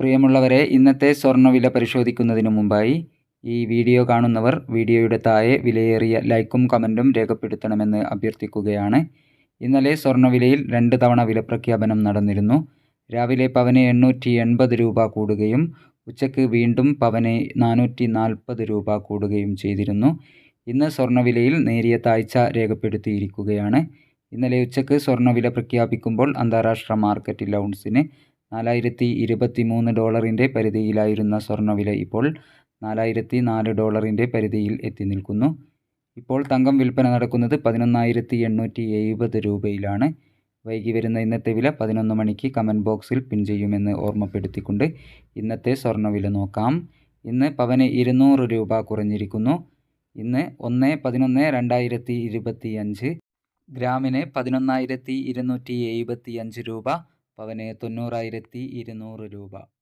പ്രിയമുള്ളവരെ ഇന്നത്തെ സ്വർണവില പരിശോധിക്കുന്നതിനു മുമ്പായി ഈ വീഡിയോ കാണുന്നവർ വീഡിയോയുടെ താഴെ വിലയേറിയ ലൈക്കും കമന്റും രേഖപ്പെടുത്തണമെന്ന് അഭ്യർത്ഥിക്കുകയാണ്. ഇന്നലെ സ്വർണവിലയിൽ രണ്ട് തവണ വിലപ്രഖ്യാപനം നടന്നിരുന്നു. രാവിലെ പവന് എണ്ണൂറ്റി എൺപത് രൂപ കൂടുകയും ഉച്ചയ്ക്ക് വീണ്ടും പവന് നാനൂറ്റി നാൽപ്പത് രൂപ കൂടുകയും ചെയ്തിരുന്നു. ഇന്ന് സ്വർണവിലയിൽ നേരിയ താഴ്ച രേഖപ്പെടുത്തിയിരിക്കുകയാണ്. ഇന്നലെ ഉച്ചയ്ക്ക് സ്വർണവില പ്രഖ്യാപിക്കുമ്പോൾ അന്താരാഷ്ട്ര മാർക്കറ്റിൽ ഔൺസിന് നാലായിരത്തി ഇരുപത്തി മൂന്ന് ഡോളറിന്റെ പരിധിയിലായിരുന്ന സ്വർണവില ഇപ്പോൾ നാലായിരത്തി നാല് ഡോളറിന്റെ പരിധിയിൽ എത്തി നിൽക്കുന്നു. ഇപ്പോൾ തങ്കം വിൽപ്പന നടക്കുന്നത് പതിനൊന്നായിരത്തി എണ്ണൂറ്റി എഴുപത് രൂപയിലാണ്. വൈകി വരുന്ന ഇന്നത്തെ വില പതിനൊന്ന് മണിക്ക് കമന്റ് ബോക്സിൽ പിൻ ചെയ്യുമെന്ന് ഓർമ്മപ്പെടുത്തിക്കൊണ്ട് ഇന്നത്തെ സ്വർണവില നോക്കാം. ഇന്ന് പവന് ഇരുന്നൂറ് രൂപ കുറഞ്ഞിരിക്കുന്നു. ഇന്ന് ഒന്ന് പതിനൊന്ന് രണ്ടായിരത്തി ഇരുപത്തി ഗ്രാമിന് പതിനൊന്നായിരത്തി ഇരുന്നൂറ്റി എഴുപത്തി രൂപ പവന് തൊണ്ണൂറായിരത്തി ഇരുന്നൂറ് രൂപ.